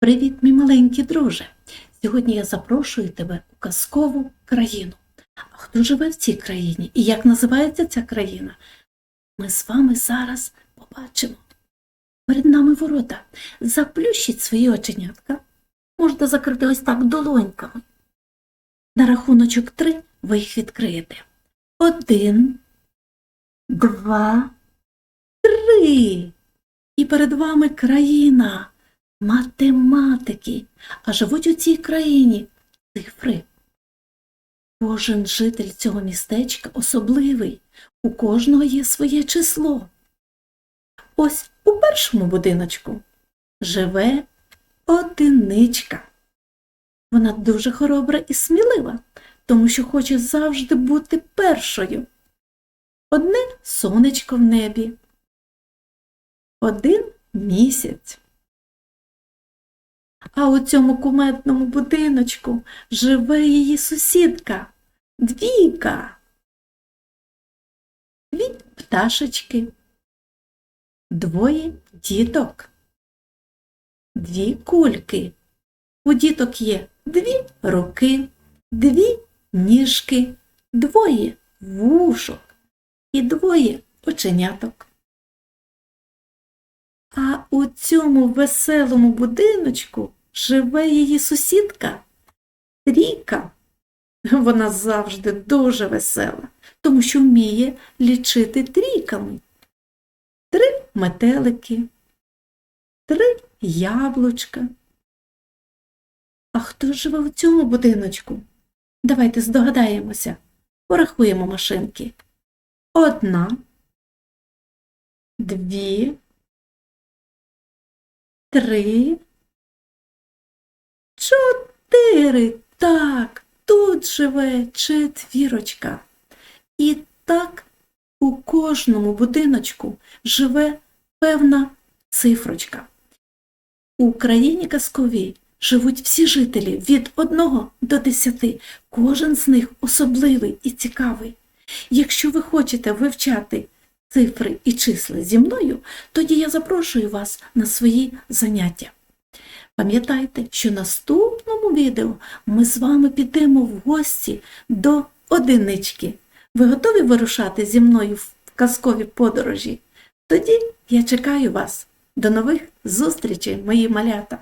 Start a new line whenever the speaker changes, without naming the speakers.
Привіт, мій маленький друже! Сьогодні я запрошую тебе у казкову країну. А хто живе в цій країні і як називається ця країна? Ми з вами зараз побачимо. Перед нами ворота. Заплющіть свої оченятка. Можете закрити ось так долоньками. На рахуночок три ви їх відкриєте. Один, два, три. І перед вами країна математики, а живуть у цій країні цифри. Кожен житель цього містечка особливий, у кожного є своє число. Ось у першому будиночку живе одиничка. Вона дуже хоробра і смілива, тому що хоче завжди бути першою. Одне сонечко в небі, один місяць. А у цьому куметному будиночку живе її сусідка Двійка. Дві пташечки, двоє діток, дві кульки. У діток є дві руки, дві ніжки, двоє вушок і двоє оченяток. А у цьому веселому будиночку живе її сусідка Трійка. Вона завжди дуже весела, тому що вміє лічити трійками. Три метелики, три яблучка. А хто живе в цьому будиночку? Давайте здогадаємося, порахуємо машинки. Одна, дві, три, чотири. Так, тут живе четвірочка. І так у кожному будиночку живе певна цифрочка. У країні казковій живуть всі жителі від 1 до 10. Кожен з них особливий і цікавий. Якщо ви хочете вивчати цифри і числа зі мною, тоді я запрошую вас на свої заняття. Пам'ятайте, що в відео ми з вами підемо в гості до одинички. Ви готові вирушати зі мною в казкові подорожі? Тоді я чекаю вас. До нових зустрічей, мої малята!